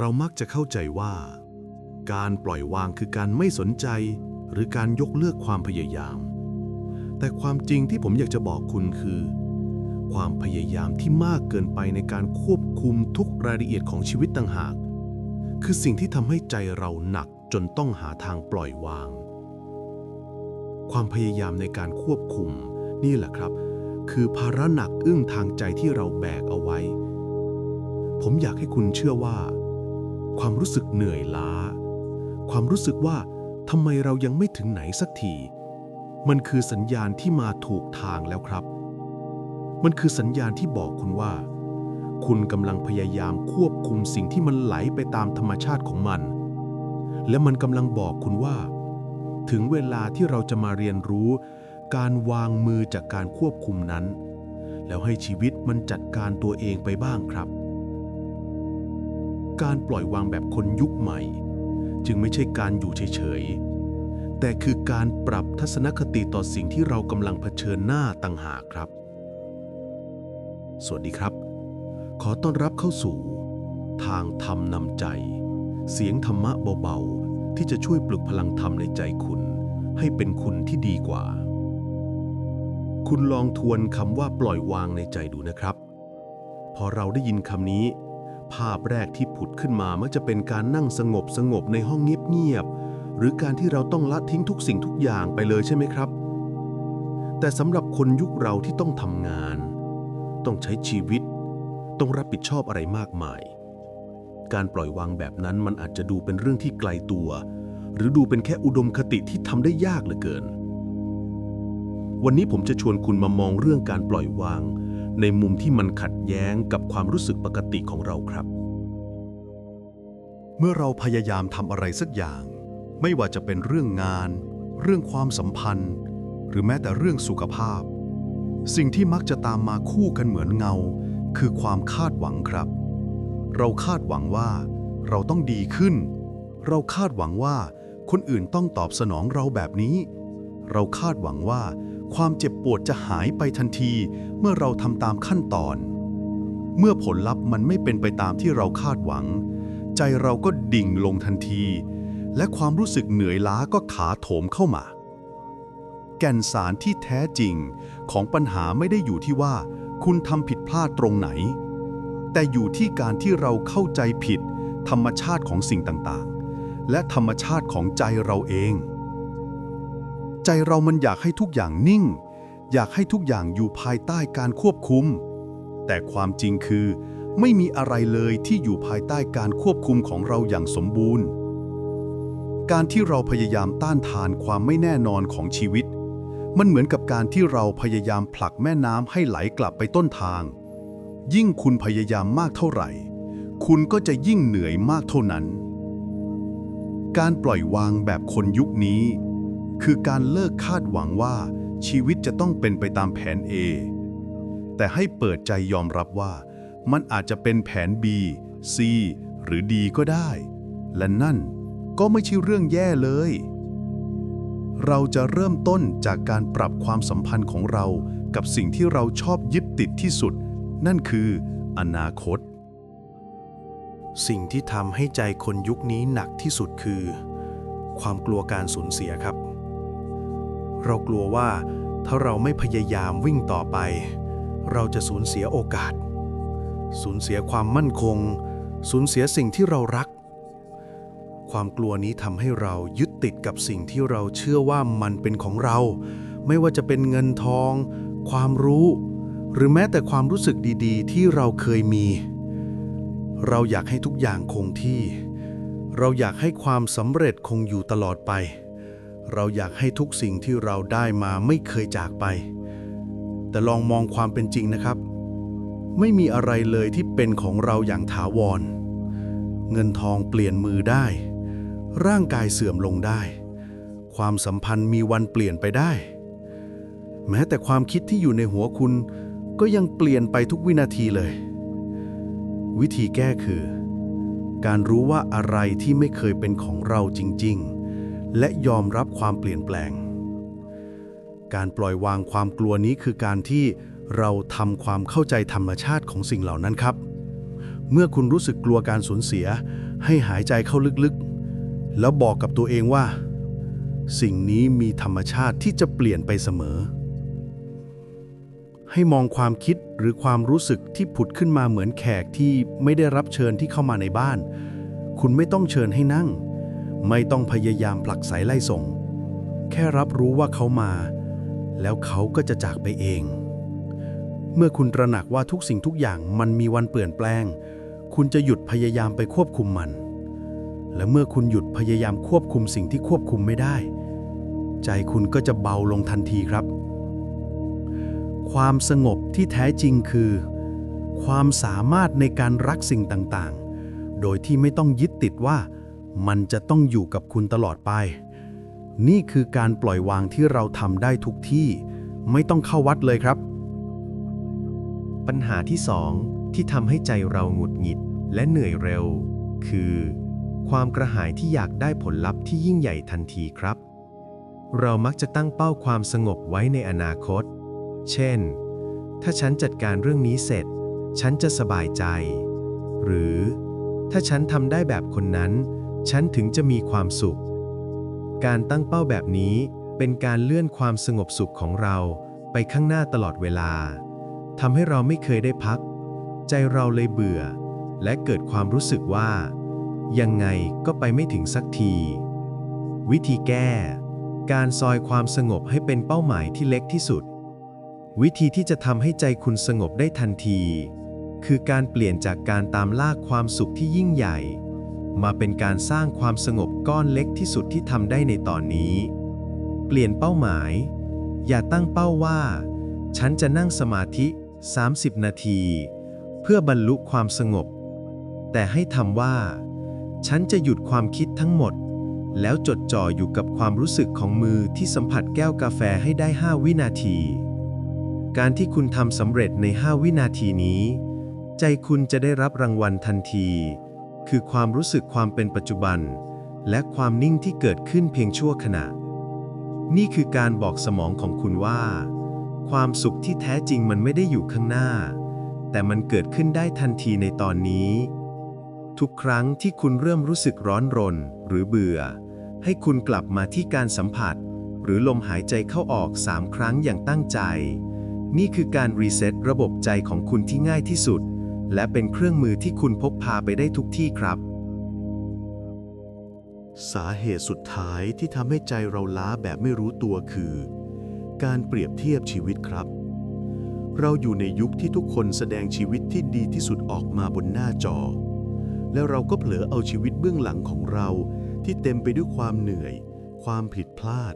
เรามักจะเข้าใจว่า การปล่อยวางคือการไม่สนใจ หรือการยกเลิกความพยายาม แต่ความจริงที่ผมอยากจะบอกคุณคือ ความพยายามที่มากเกินไปในการควบคุมทุกรายละเอียดของชีวิตต่างหาก คือสิ่งที่ทำให้ใจเราหนักจนต้องหาทางปล่อยวาง ความพยายามในการควบคุม นี่แหละครับ คือภาระหนักอึ้งทางใจที่เราแบกเอาไว้ ผมอยากให้คุณเชื่อว่า ความรู้สึกเหนื่อยล้า ความรู้สึกว่าทำไมเรายังไม่ถึงไหนสักที มันคือสัญญาณที่มาถูกทางแล้วครับ มันคือสัญญาณที่บอกคุณว่า คุณกำลังพยายามควบคุมสิ่งที่มันไหลไปตามธรรมชาติของมัน และมันกำลังบอกคุณว่า ถึงเวลาที่เราจะมาเรียนรู้ การวางมือจากการควบคุมนั้น แล้วให้ชีวิตมันจัดการตัวเองไปบ้างครับ การปล่อยวางแบบคนยุคใหม่ จึงไม่ใช่การอยู่เฉยๆ แต่คือการปรับทัศนคติต่อสิ่งที่เรากำลังเผชิญหน้าต่างหากครับ สวัสดีครับ ขอต้อนรับเข้าสู่ ทางธรรมนำใจ เสียงธรรมะเบาๆ ที่จะช่วยปลุกพลังธรรมในใจคุณ ให้เป็นคุณที่ดีกว่า คุณลองทวนคำว่าปล่อยวางในใจดูนะครับ พอเราได้ยินคำนี้ ภาพแรกที่ผุดขึ้นมามักจะเป็นการนั่งสงบสงบในห้องเงียบๆหรือการที่เราต้องละทิ้งทุกสิ่งทุกอย่างไปเลยใช่ไหมครับ แต่สำหรับคนยุคเราที่ต้องทำงาน ต้องใช้ชีวิต ต้องรับผิดชอบอะไรมากมาย การปล่อยวางแบบนั้นมันอาจจะดูเป็นเรื่องที่ไกลตัว หรือดูเป็นแค่อุดมคติที่ทำได้ยากเหลือเกิน วันนี้ผมจะชวนคุณมามองเรื่องการปล่อยวาง ในมุมที่มันขัดแย้งกับความรู้สึกปกติของเราครับ เมื่อเราพยายามทำอะไรสักอย่าง ไม่ว่าจะเป็นเรื่องงาน เรื่องความสัมพันธ์ หรือแม้แต่เรื่องสุขภาพ สิ่งที่มักจะตามมาคู่กันเหมือนเงา คือความคาดหวังครับ เราคาดหวังว่า เราต้องดีขึ้น เราคาดหวังว่า คนอื่นต้องตอบสนองเราแบบนี้ เราคาดหวังว่า ความเจ็บปวดจะหายไปทันทีเมื่อเราทำตามขั้นตอน เมื่อผลลัพธ์มันไม่เป็นไปตามที่เราคาดหวัง ใจเราก็ดิ่งลงทันที และความรู้สึกเหนื่อยล้าก็ถาโถมเข้ามา แก่นสารที่แท้จริงของปัญหาไม่ได้อยู่ที่ว่า คุณทำผิดพลาดตรงไหน แต่อยู่ที่การที่เราเข้าใจผิด ธรรมชาติของสิ่งต่างๆ และธรรมชาติของใจเราเอง ใจเรามันอยากให้ทุกอย่างนิ่ง อยากให้ทุกอย่างอยู่ภายใต้การควบคุม แต่ความจริงคือ ไม่มีอะไรเลยที่อยู่ภายใต้การควบคุมของเราอย่างสมบูรณ์ การที่เราพยายามต้านทานความไม่แน่นอนของชีวิต มันเหมือนกับการที่เราพยายามผลักแม่น้ำให้ไหลกลับไปต้นทาง ยิ่งคุณพยายามมากเท่าไหร่ คุณก็จะยิ่งเหนื่อยมากเท่านั้น การปล่อยวางแบบคนยุคนี้ คือการเลิกคาดหวังว่าชีวิตจะต้องเป็นไปตามแผน A แต่ให้เปิดใจยอมรับว่า มันอาจจะเป็นแผน B C หรือ D ก็ได้ และนั่นก็ไม่ใช่เรื่องแย่เลย เราจะเริ่มต้นจากการปรับความสัมพันธ์ของเรากับสิ่งที่เราชอบยึดติดที่สุด นั่นคือ อนาคต สิ่งที่ทำให้ใจคนยุคนี้หนักที่สุดคือ ความกลัวการสูญเสียครับ เรากลัวว่าถ้าเราไม่พยายามวิ่งต่อไป เราจะสูญเสียโอกาส สูญเสียความมั่นคง สูญเสียสิ่งที่เรารัก ความกลัวนี้ทำให้เรายึดติดกับสิ่งที่เราเชื่อว่ามันเป็นของเรา ไม่ว่าจะเป็นเงินทอง ความรู้ หรือแม้แต่ความรู้สึกดีๆ ที่เราเคยมี เราอยากให้ทุกอย่างคงที่ เราอยากให้ความสำเร็จคงอยู่ตลอดไป เราอยากให้ทุกสิ่งที่เราได้มาไม่เคยจากไป แต่ลองมองความเป็นจริงนะครับ ไม่มีอะไรเลยที่เป็นของเราอย่างถาวร เงินทองเปลี่ยนมือได้ ร่างกายเสื่อมลงได้ ความสัมพันธ์มีวันเปลี่ยนไปได้ แม้แต่ความคิดที่อยู่ในหัวคุณก็ยังเปลี่ยนไปทุกวินาทีเลย วิธีแก้คือ การรู้ว่าอะไรที่ไม่เคยเป็นของเราจริง ๆ และยอมรับความเปลี่ยนแปลง การปล่อยวางความกลัวนี้คือการที่เราทำความเข้าใจธรรมชาติของสิ่งเหล่านั้นครับ เมื่อคุณรู้สึกกลัวการสูญเสีย ให้หายใจเข้าลึกๆ แล้วบอกกับตัวเองว่า สิ่งนี้มีธรรมชาติที่จะเปลี่ยนไปเสมอ ให้มองความคิดหรือความรู้สึกที่ผุดขึ้นมาเหมือนแขกที่ไม่ได้รับเชิญที่เข้ามาในบ้าน คุณไม่ต้องเชิญให้นั่ง ไม่ต้องพยายามผลักไสไล่ส่ง แค่รับรู้ว่าเขามา แล้วเขาก็จะจากไปเอง เมื่อคุณตระหนักว่าทุกสิ่งทุกอย่างมันมีวันเปลี่ยนแปลง คุณจะหยุดพยายามไปควบคุมมัน และเมื่อคุณหยุดพยายามควบคุมสิ่งที่ควบคุมไม่ได้ ใจคุณก็จะเบาลงทันทีครับ ความสงบที่แท้จริงคือ ความสามารถในการรักสิ่งต่างๆ โดยที่ไม่ต้องยึดติดว่า มันจะต้องอยู่กับคุณตลอดไป นี่คือการปล่อยวางที่เราทำได้ทุกที่ ไม่ต้องเข้าวัดเลยครับ ปัญหาที่สองที่ทำให้ใจเราหงุดหงิดและเหนื่อยเร็ว คือ ความกระหายที่อยากได้ผลลัพธ์ที่ยิ่งใหญ่ทันทีครับ เรามักจะตั้งเป้าความสงบไว้ในอนาคต เช่น ถ้าฉันจัดการเรื่องนี้เสร็จ ฉันจะสบายใจ หรือ ถ้าฉันทำได้แบบคนนั้น ฉันถึงจะมีความสุข การตั้งเป้าแบบนี้เป็นการเลื่อนความสงบสุขของเราไปข้างหน้าตลอดเวลาทำให้เราไม่เคยได้พัก ใจเราเลยเบื่อ และเกิดความรู้สึกว่า ยังไงก็ไปไม่ถึงสักที วิธีแก้ การซอยความสงบให้เป็นเป้าหมายที่เล็กที่สุด วิธีที่จะทำให้ใจคุณสงบได้ทันที คือการเปลี่ยนจากการตามล่าความสุขที่ยิ่งใหญ่ มาเป็นการสร้างความสงบก้อนเล็กที่สุดที่ทำได้ในตอนนี้ เปลี่ยนเป้าหมาย อย่าตั้งเป้าว่า ฉันจะนั่งสมาธิ 30 นาที เพื่อบรรลุความสงบ แต่ให้ทำว่า ฉันจะหยุดความคิดทั้งหมด แล้วจดจ่ออยู่กับความรู้สึกของมือที่สัมผัสแก้วกาแฟให้ได้ 5 วินาที การที่คุณทำสำเร็จใน 5 วินาทีนี้ ใจคุณจะได้รับรางวัลทันที คือความรู้สึกความเป็นปัจจุบัน และความนิ่งที่เกิดขึ้นเพียงชั่วขณะ นี่คือการบอกสมองของคุณว่า ความสุขที่แท้จริงมันไม่ได้อยู่ข้างหน้า แต่มันเกิดขึ้นได้ทันทีในตอนนี้ ทุกครั้งที่คุณเริ่มรู้สึกร้อนรน หรือเบื่อ ให้คุณกลับมาที่การสัมผัส หรือลมหายใจเข้าออก3ครั้งอย่างตั้งใจ นี่คือการรีเซ็ตระบบใจของคุณที่ง่ายที่สุด และเป็นเครื่องมือที่คุณพกพาไปได้ทุกที่ครับ สาเหตุสุดท้ายที่ทำให้ใจเราล้าแบบไม่รู้ตัวคือ การเปรียบเทียบชีวิตครับ เราอยู่ในยุคที่ทุกคนแสดงชีวิตที่ดีที่สุดออกมาบนหน้าจอ แล้วเราก็เผลอเอาชีวิตเบื้องหลังของเราที่เต็มไปด้วยความเหนื่อย ความผิดพลาด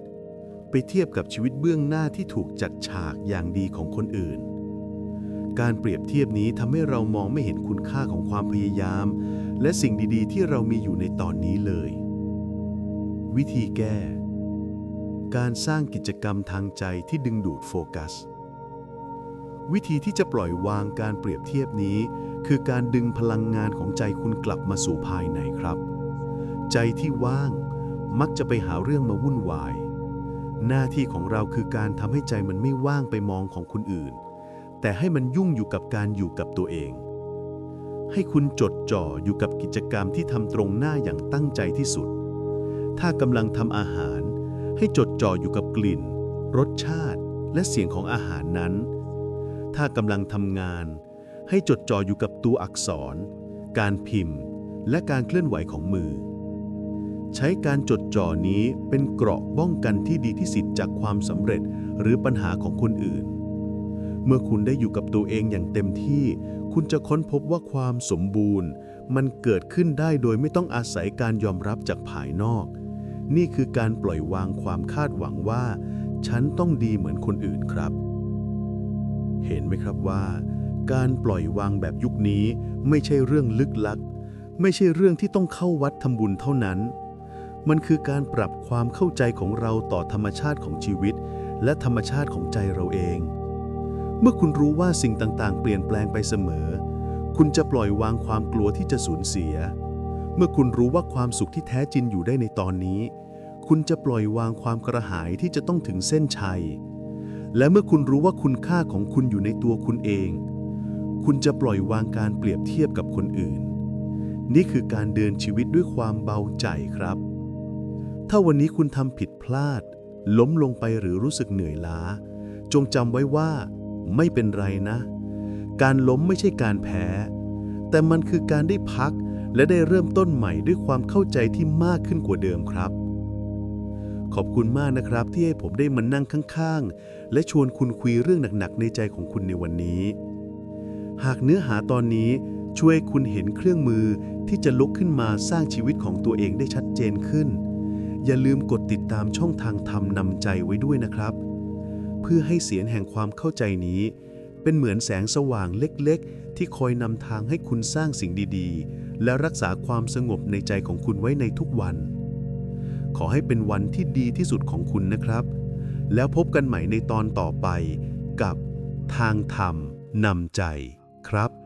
ไปเทียบกับชีวิตเบื้องหน้าที่ถูกจัดฉากอย่างดีของคนอื่น การเปรียบเทียบนี้ทำให้เรามองไม่เห็นคุณค่าของความพยายาม และสิ่งดีๆ ที่เรามีอยู่ในตอนนี้เลย วิธีแก้ การสร้างกิจกรรมทางใจที่ดึงดูดโฟกัส วิธีที่จะปล่อยวางการเปรียบเทียบนี้ คือการดึงพลังงานของใจคุณกลับมาสู่ภายในครับ ใจที่ว่าง มักจะไปหาเรื่องมาวุ่นวาย หน้าที่ของเราคือการทำให้ใจมันไม่ว่างไปมองของคนอื่น แต่ให้มันยุ่งอยู่กับการอยู่กับตัวเอง ให้คุณจดจ่ออยู่กับกิจกรรมที่ทำตรงหน้าอย่างตั้งใจที่สุด ถ้ากำลังทำอาหาร ให้จดจ่ออยู่กับกลิ่น รสชาติ และเสียงของอาหารนั้น ถ้ากำลังทำงาน ให้จดจ่ออยู่กับตัวอักษร การพิมพ์ และการเคลื่อนไหวของมือ ใช้การจดจ่อนี้เป็นเกราะป้องกันที่ดีที่สุดจากความสำเร็จหรือปัญหาของคนอื่น เมื่อคุณได้อยู่กับตัวเองอย่างเต็มที่ คุณจะค้นพบว่าความสมบูรณ์ มันเกิดขึ้นได้โดยไม่ต้องอาศัยการยอมรับจากภายนอก นี่คือการปล่อยวางความคาดหวังว่า ฉันต้องดีเหมือนคนอื่นครับ เห็นไหมครับว่า การปล่อยวางแบบยุคนี้ไม่ใช่เรื่องลึกลับไม่ใช่เรื่องที่ต้องเข้าวัดทำบุญเท่านั้น มันคือการปรับความเข้าใจของเราต่อธรรมชาติของชีวิต และธรรมชาติของใจเราเอง เมื่อคุณรู้ว่าสิ่งต่างๆ เปลี่ยนแปลงไปเสมอ คุณจะปล่อยวางความกลัวที่จะสูญเสีย เมื่อคุณรู้ว่าความสุขที่แท้จริงอยู่ได้ในตอนนี้ คุณจะปล่อยวางความกระหายที่จะต้องถึงเส้นชัย และเมื่อคุณรู้ว่าคุณค่าของคุณอยู่ในตัวคุณเอง คุณจะปล่อยวางการเปรียบเทียบกับคนอื่น นี่คือการเดินชีวิตด้วยความเบาใจครับ ถ้าวันนี้คุณทำผิดพลาด ล้มลงไปหรือรู้สึกเหนื่อยล้า จงจำไว้ว่า ไม่เป็นไรนะ การล้มไม่ใช่การแพ้ แต่มันคือการได้พักและได้เริ่มต้นใหม่ด้วยความเข้าใจที่มากขึ้นกว่าเดิมครับ ขอบคุณมากนะครับที่ให้ผมได้มานั่งข้างๆ และชวนคุณคุยเรื่องหนักๆ ในใจของคุณในวันนี้ หากเนื้อหาตอนนี้ช่วยคุณเห็นเครื่องมือที่จะลุกขึ้นมาสร้างชีวิตของตัวเองได้ชัดเจนขึ้น อย่าลืมกดติดตามช่องทางธรรมนำใจไว้ด้วยนะครับ เพื่อให้เสียงแห่งความเข้าใจนี้ เป็นเหมือนแสงสว่างเล็กๆ ที่คอยนำทางให้คุณสร้างสิ่งดีๆ และรักษาความสงบในใจของคุณไว้ในทุกวัน ขอให้เป็นวันที่ดีที่สุดของคุณนะครับ แล้วพบกันใหม่ในตอนต่อไปกับทางธรรมนำใจครับ